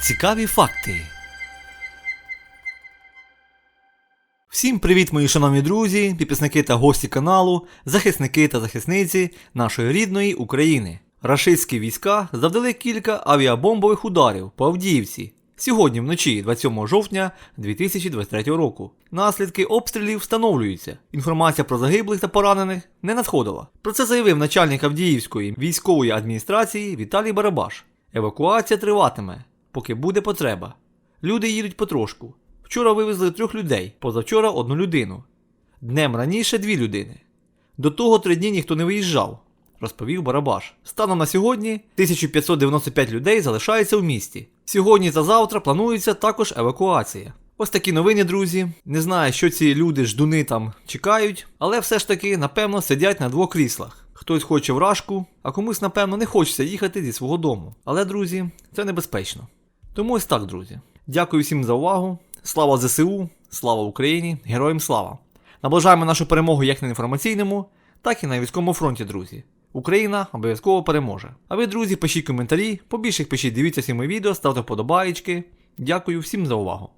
Цікаві факти. Всім привіт, мої шановні друзі, підписники та гості каналу, захисники та захисниці нашої рідної України. Рашистські війська завдали кілька авіабомбових ударів по Авдіївці сьогодні вночі, 27 жовтня 2023 року. Наслідки обстрілів встановлюються. Інформація про загиблих та поранених не надходила. Про це заявив начальник Авдіївської військової адміністрації Віталій Барабаш. Евакуація триватиме, поки буде потреба. Люди їдуть потрошку. Вчора вивезли трьох людей, позавчора одну людину. Днем раніше дві людини. До того три дні ніхто не виїжджав, розповів Барабаш. Станом на сьогодні 1595 людей залишаються в місті. Сьогодні та завтра планується також евакуація. Ось такі новини, друзі. Не знаю, що ці люди ждуни там чекають, але все ж таки, напевно, сидять на двох кріслах. Хтось хоче вражку, а комусь, напевно, не хочеться їхати зі свого дому. Але, друзі, це небезпечно. Тому ось так, друзі. Дякую всім за увагу. Слава ЗСУ, слава Україні, героям слава! Наближаємо нашу перемогу як на інформаційному, так і на військовому фронті, друзі. Україна обов'язково переможе. А ви, друзі, пишіть коментарі, побільше пишіть, дивіться всі мої відео, ставте вподобаєчки. Дякую всім за увагу.